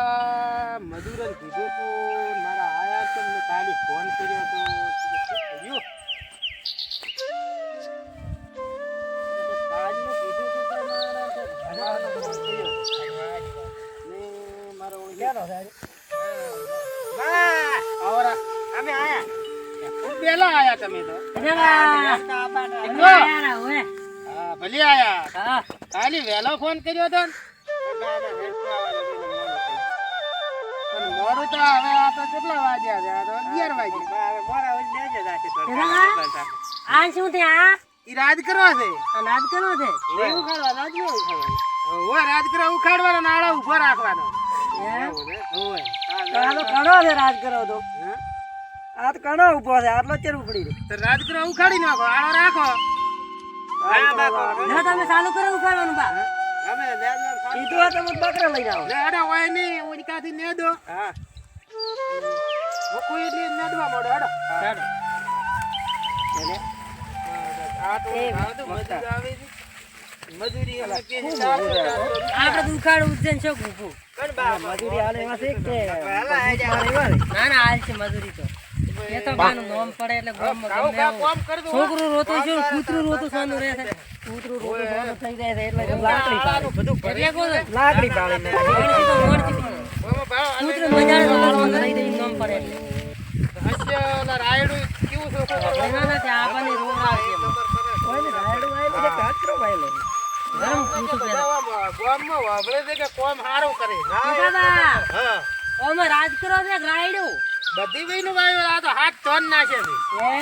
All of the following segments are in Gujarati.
પેલા મજૂરને કીધું તું મારા આયા તો મેં કાલે ફોન કર્યો. તો કર્યો. અમે આયા. ખૂબ વહેલા આયા તમે તો. ભલે આયા. કાલે વહેલો ફોન કર્યો હતો મોડું તો હવે આ તો કેટલા વાગ્યા છે? આ તો અગિયાર વાગ્યા. આ શું થયા ઈ રાજ છે. કરો છે? એવું રાજ નહીં ખાવાનું ઓય રાજ કરવા ઉખાડવાનો નાળા ઊભો રાખવાનો. આનો ઘણો છે રાજ કરો તો. આ તો કણો ઊભો છે આટલો ચેર ઉપડી રહ્યો તો રાજ કરો ઉખાડી નાખો આળો રાખો. ના તમે ચાલુ કરો ઉખાડવાનું બા. કીધું આ તમે બકરા લઈને આવો. લે અરે ઓયની ઉડકાથી ને હા. મૂકું એટલે નડવા મોડો હેડો. હેડો. આ તો આ તો મજૂર આવે છે. મજૂરી અમે કે. આપણે તો ઉખાડવું જ છે ને શું મજૂરી હાલે એમાં છે કે ના ના હાલ છે મજૂરી તો. એ તો નોમ પડે એટલે ગમે છોકરું રોતું છે કૂતરું રોતું સાનું રહે છે કૂતરું રોતું થઈ જાય છે એટલે લાકડી પાડે. બધું લાકડી કૂતરું મજાનું થઈ જાય નોમ પડે રાયડું કેવું છે? આપણને રોગ આવશે પૂછું. ગામમાં છે કે કોમ સારું કરે? દાદા, ઓમાં રાજ કરો છે રાયડું? બધી વહીનું વાયુ આ તો હાથ ધોન નાખે છે.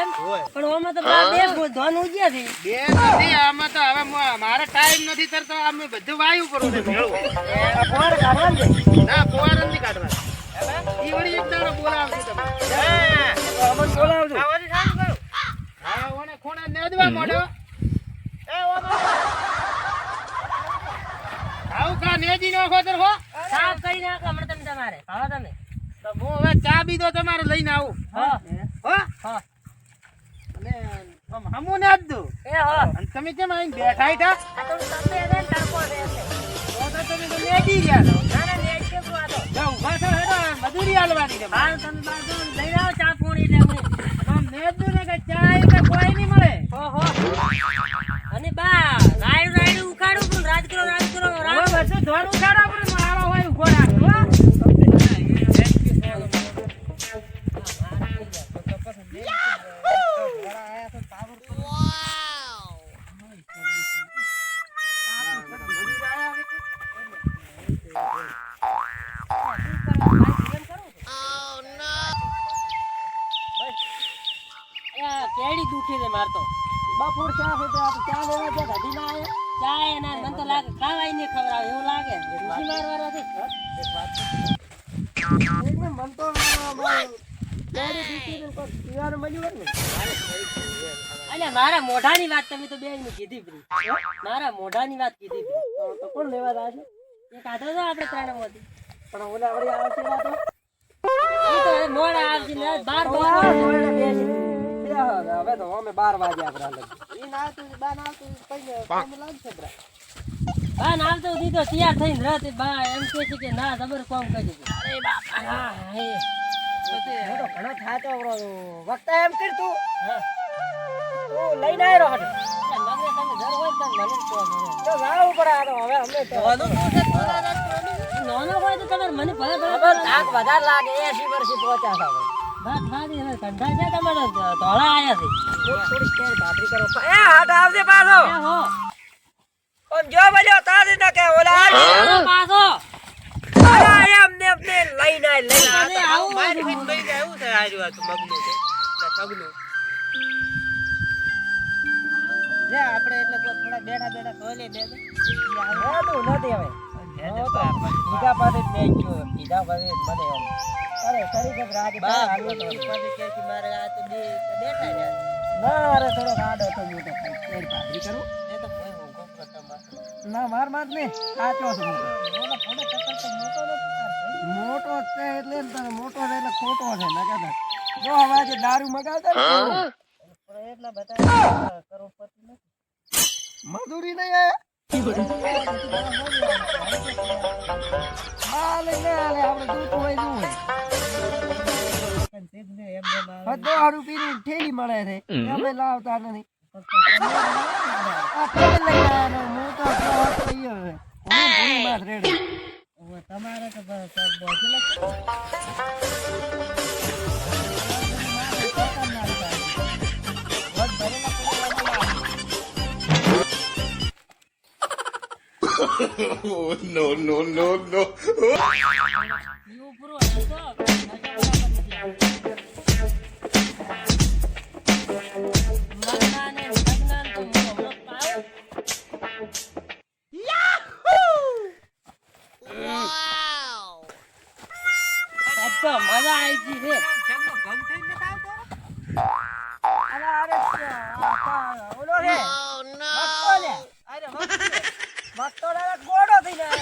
એમ? પણ ઓમાં તો બા બે ધોન ઉગ્યા છે. બે નથી આમાં તો હવે મારે ટાઈમ નથી તરતો અમે બધું વાયુ કરું છે. ભેળું. ના ફુવારો નથી કાઢવા ઈ વળી એક દાડો શાંત કરો. હા ઓને ખૂણે નેદવા મોડો. આવું કા નેજી નાખો ખોતર હો. સાફ કરી નાખો હમણાં તમે તમારે. ખાઓ તમે. તો હું હવે ચા બીજો તમારે લઈને આવું હા. હા. અને હમું ને આપજો એ હા અને તમે કેમ આઈને બેઠા હીઠા? તો તમને એને તડકો છે તો તો તમે તો રહ્યા છો ના, ના, નેટ છે શું આ તો? જાઓ, છો હેડો, મજૂરી આલવાની છે બાર તમે બાર આવો ચા પૂણી ને હું. આમ નેજું ને કે ચા એ કોઈ નહીં મળે હો, હો. ચા મોઢા ને મારા વાત તમે તો બે કીધી પ્રી મારા મોઢાની વાત કીધી તો કોણ લેવા છે? એક આધો તો આપણે ત્રણે મોતી પણ ઓલા વળી આવશે મોડા આવશે ને, બાર હવે તો અમે બાર વાગ્યા આપણે ઈ ના આવતું બા ના આવતું કઈ કામ લાગશે બરા બા ના આવતો દીધો તૈયાર થઈને રહે તે બા એમ કહે છે કે ના જબર કોમ કરી દીધું અરે બાપા હા હે મોટો ઘણો થાતો બરો વખત એમ કર તું તું લઈને આવ્યો હતો મગરે તમે ઘર હોય તો મને જ તો જાવું પડે આ તો હવે અમે તો નાનો હોય તો તમારે મને ભલે ભલે થાક વધારે લાગે 80 વર્ષથી પહોંચ્યા વાત સારી હવે કંઠા છે તમારે? ધોળા આયા છે. થોડી કેર ભાખરી કરો. એ હાથ આવજે પાછો. હો. આમ જો બલ્યો તારી ન કે ઓલા પાછો. અરે એમને એમને લઈને લઈને આવું મારી બેન કઈ જાય એવું છે હાર્યું આ તો મગનું છે. એટલે સગનું. આપણે એટલે કોઈ થોડા બેઠા બેઠા સોલે દે. હેતું નથી હવે. બીજા પાસે જ મેં ગયો બીજા પાસે જ મને એમ. અરે સરી કે રાજ બા, કે મારે આ તો બે બેઠા રહ્યા. ના અરે થોડો આડો તો હું તો ખાઈ કેર કરું. એ તો કોઈ હું ગમ કરતા ના માર માર ને સાચો છું મોટો. ફોટો કરતા તો મોટો નથી મોટો છે એટલે તને મોટો છે એટલે ખોટો છે ના કહેતા જો હવે દારૂ મગાવતા ને એટલા બધા કરોડપતિ નથી. મજૂરી નહીં દારૂ પીને ઠેલી મળે છે. અમે લાવતા નથી. તમારે તો બસ no, no, no, no. મજા આવી ગઈ રે અરે અરે ઓલો રે ઓલો રે અરે ભક્તો ગોડો થઈ જાય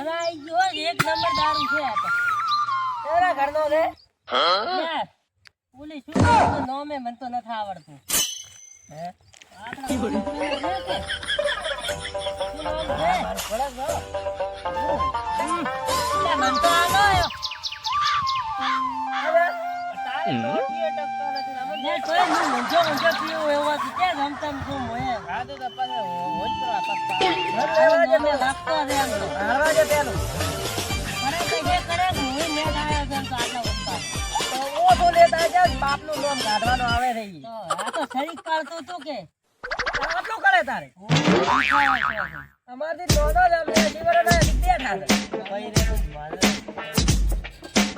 ભરાઈ ગયો એક નંબર દારૂ છે આ તો. તારા ઘરનો છે? હા પોલીસ શું નોમે મને તો નથી આવડતું. હે? બાપનું નામ કાઢવાનો આવે રહી આ તો શરીર કાઢતો તું કે. આટલું કરે તારે? અમારથી દોડો જ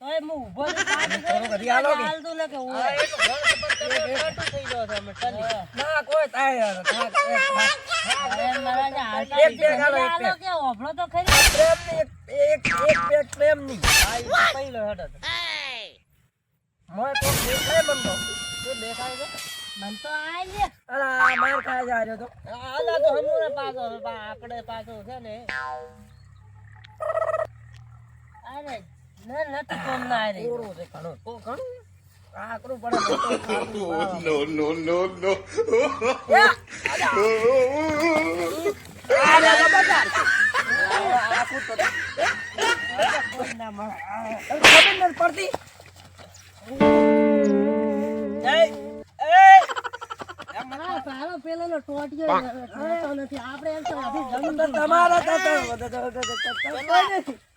તોય હું ઊભો કરી આલો કે? હું થઈ ગયો કે ઓફળો તો ખરી. પ્રેમ એક એક પેક પ્રેમની આ પહેલો હેડો મોય તો દેખાય મન દેખાય છે? મન તો આય લે રહ્યો તો. આલા તો હમુરે પાછો આપણે પાછો છે ને. અરે ના ના રે ઓરો છે ઘણો ઓ ઘણો આકરું તમારા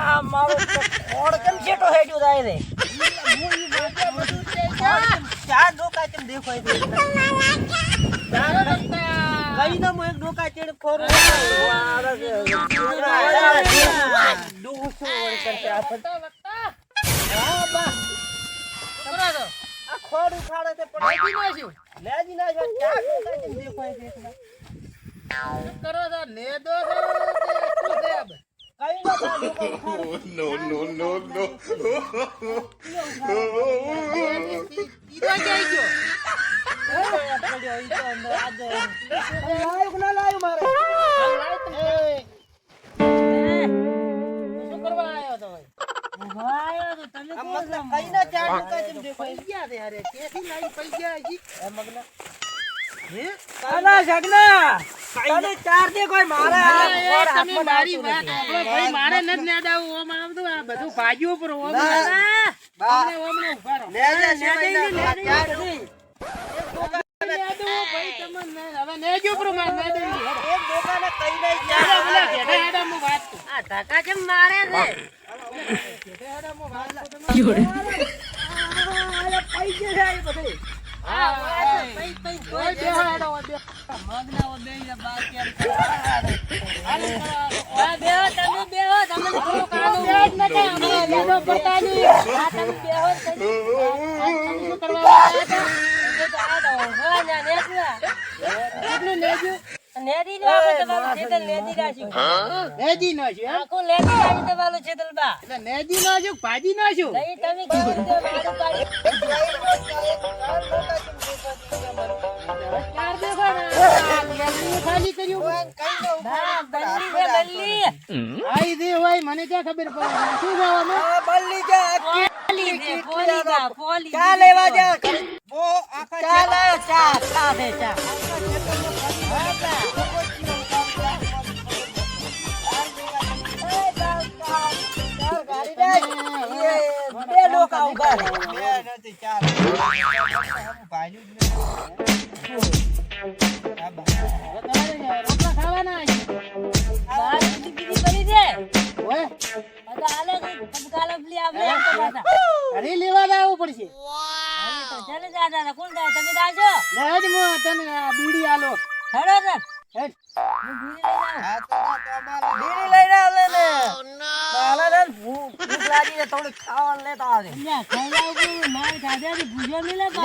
આયા મોડ કેમ છેટો હેડ્યું થાય રે ચાર ડોકા કેમ દેખાય છે કઈ ના હું એક ડોકા ચેડ ખોરું ડૂસું વળી કરશે આ ફટ- હા, બા. આ ખોડ ઉખાડે છે પણ લેજી ના જો ચાર ડોકા કેમ દેખાય છે એકલા? કઈ ના ચાર ડોકા ઉખાડે Oh, no, no, no, no. લાયું ના મારે ભાઈ તો તમે ના ચાર તને ચાર દે કોઈ મારે આવતું નથી. બા, લે લે સિવાય ના, આ ચાર એક ડોકાને એક ડોકાને કઈ નહીં ચાર આ મારે પૈસે બધે આ વાત પૈ પૈ કોઈ મગના ઓ બેહીને બાર કેમ કરો? આ બેહો તમે બેહો. તમને થોડું કાઢું આ તમે બેહો કરી. આ તમે શું કરવા આવ્યા હતા? એટલે ઊંઘવા ને નેચવા. નેદી નો છું. આખું. નહીં તમે કીધું મારું પાડી. ચાર દેખો ને. બા, બલ્લી છે, બલ્લી. આ બલ્લી છે, આ પોલી છે, પોલી બા, પોલી. ચા લેવા જા ચા લાયો ચા ચા દે ચા ડોકા ઊભા રહે. બે નથી ચાર ભાજ્યું જ નથી. આ બા. બા, બીજી બીજી કરી દે. આ તો હાલે છે, તબકાલો પેલી આપણે આપો પાછા. હવે તો ચાલે દાદા કોણ જાય તમે જાજો હેડો સર હેડ. હું બીડી આલો હેડો તો અમારે બીડી લઈને આવે ને. હાલે ને ભૂખ ભૂખ લાગી છે થોડું ખાવાનું લેતા આવે ખાઈ લાવું કે માર ભૂજો મિલે બા.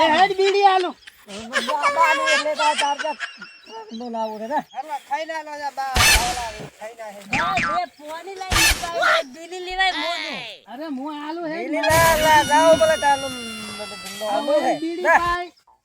બા ને લેતા. આવે તાર તાર બોલાવું રે એટલે ખાઈ ના લો જા બા. ખાઈ ના હે બા, બે પોની લઈને બીડી લેવાય મોઢું. બીડી લા લા જાઓ બોલે તાલું બધું હે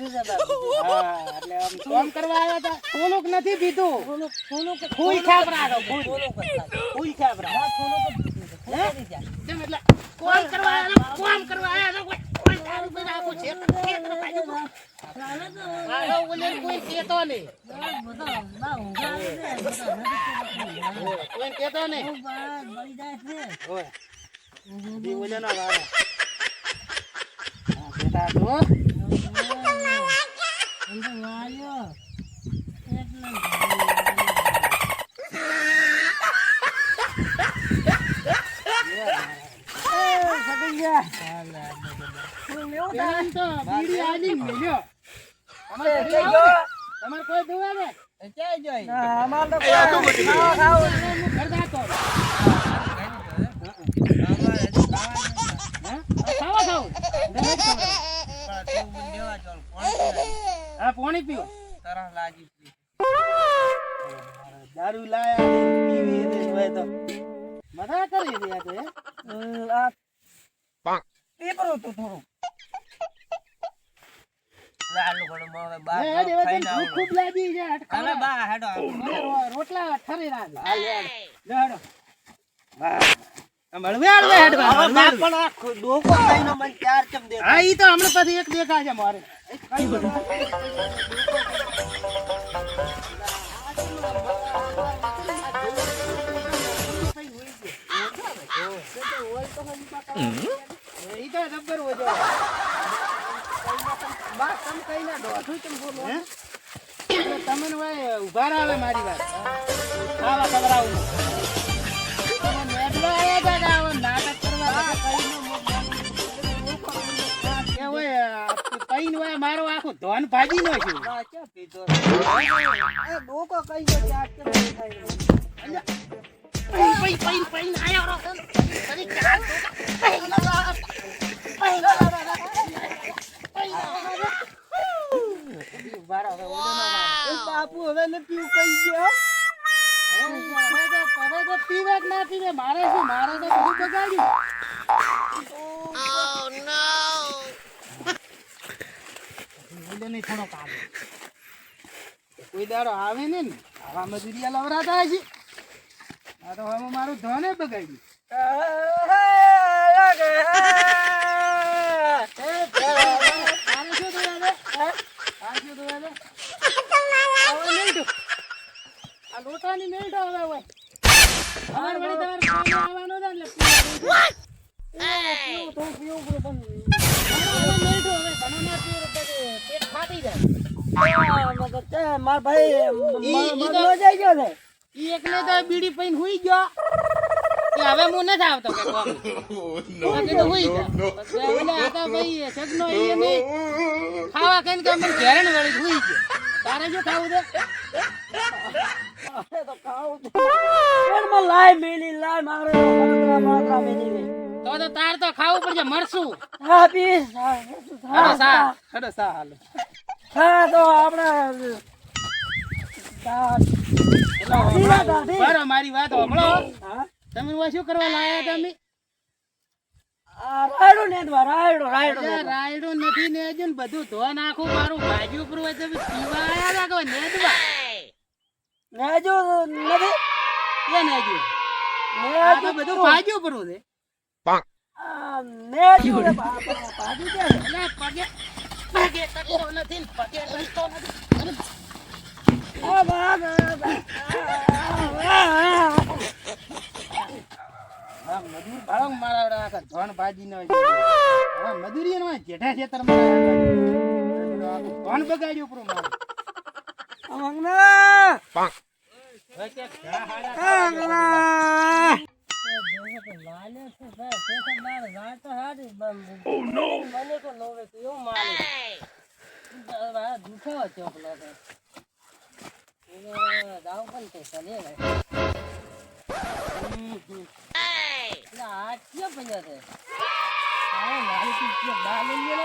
નથી પીધું ફૂલ ફૂલ. ફૂલ પીધું છે. ફૂલ જા. કેમ એટલે કોમ કરવા આવ્યા કોમ કરવા આવ્યા કોઈ- કોઈ દારૂ પીને આખું છેતર- છેતર બાજુ ચાલે ઓલે કોઈ કહેતો નહીં બા, બધા- બા, ઊંઘા આવે છે. બધા નથી કરતી. કોઈ કહેતો નહીં બળી જાય છે. ઓય દી ઓલેનો વારો હા, બેટા તો Ang malaga. Ang malaga. આ ખો- ડોકો કઈનો મને ચાર ચમ દેખાય. હા ઈ તો હમણાં પછી એક દેખાય છે મારે. ઈ તો જબ્બર વજો બા, તમે દોઢું બોલો? ભાઈ ઊભા રહો મારી વાત. ખાવા ખવડાવું તમે મેડલો આયા હતા કે આવા નાટક કરવા કે હોય કઈ હોય મારો આખું ધોન ભાજી નો છે? એ ડોકો કઈનો ચાર પીવે કે ના પીવે મારે મારે તો બધું બગાડ્યું થોડો કોઈ દાડો આવે ને ને? આવા મજૂરિયા લવરાતા હશે. આ તો હવે મારું ધોને બગાડ્યું લોટાની મેલડો હવે હોય. અમારે વળી તમારે પાણી આવવાનું છે એટલે પીવું, પીવું, પીવું પડે પણ હવે હવે. ઘણું ના પીવું પેટ ફાટી જાય. માર ભાઈ મગનો જઈ ગયો ઈ એકને તો બીડી પૈન હુઈ ગયો કે હવે હું નથી આવતો કે બાકી તો હુઈ ગયો. એટલે આ તો ભાઈ સગનો એ નહીં. ખાવા કહીને કે મને ઘેરણ ને વળી હુઈ ગયો. તારે શું ખાવું છે? પેટમાં લાય મેલી લાય મારે માત્રા માત્રા મેલી રે. તો તો તાર તો ખાવું પડશે મરશું હા પી હા, સા હા તો આપણે. બરો મારી વાત હોભળો. તમે હું શું કરવા લાયા તમે રાયડો નેદવા રાયડો રાયડો રાયડો નથી ને ને બધું ધો નાખું મારું ભાજી ઉપર હોય તમે પીવા આયા તા કે નેજો નથી? કે નેજુ નેજો બધું ભાજી ઉપર છે. નેજો ભાજી ક્યાં પગે પગે ટકતો નથી પગે ટકતો નથી. મજૂર ભાડો મારા ધોન ભાજી ન હોય. હવે મજૂરી નો જેઠા ખેતરમાં ધોન બગાડ્યું પૂરું મારું. આ મંગના હવે કે ઘા હાડા આ મંગના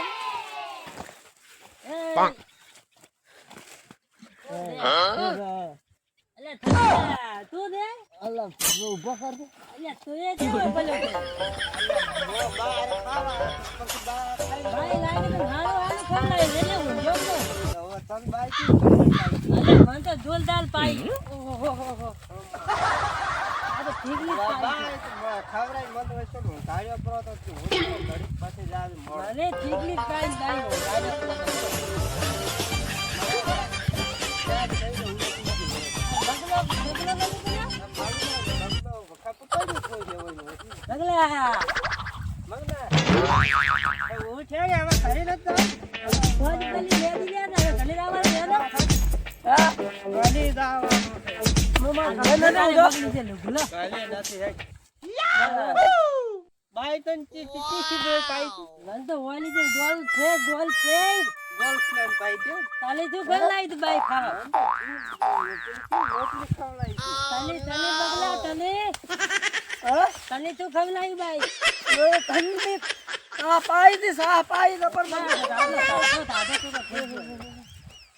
તું દે અલ્લા ઊભો કર દે અલ્યા તું એ કેવો પડ્યો છે? ભાઈ લાગે તો હારો હારો ખવડાવી હું છું. હવે તન. અલ્યા મને તો જોરદાર પાઈ ઓહોહોહો. આ તો ઠીકલી પાઈ ખવડાવી મત તન ચી- ચી- ચી- બે તું. મને તો ઓલી જે ગોલ છે ગોલ છે ગર્લફ્રેન્ડ પાઈ દે. તાલે તું ખવડાવી દે બાઈ ખાવ રોટલી ખવડાવી દે. તને તને બગલા તને હા? તને તું ખવડાવી બાઈ એ તને આ પાઈ દે, આ પાઈ દે, પણ મને દાદો દાદો તો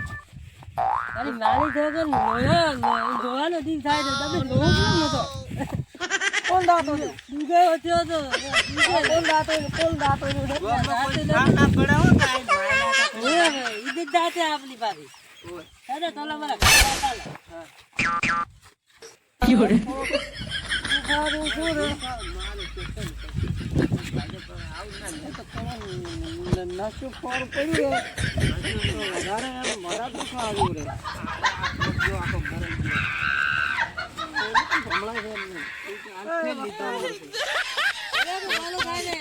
અરે મારી તો કે લોયો ને જોવાનો દી થાય તો તમે લોહો કેમ નતો કોણ દાતો? દુખાવો થયો તો કોણ દાતો કોણ દાતો છે? ઈદ દાતે આપની પાસે અરે તોલા મારા ખાવા ચાલો. સારું શું રે? નશો પર પડ્યું રે. વધારે મારા ખાય ને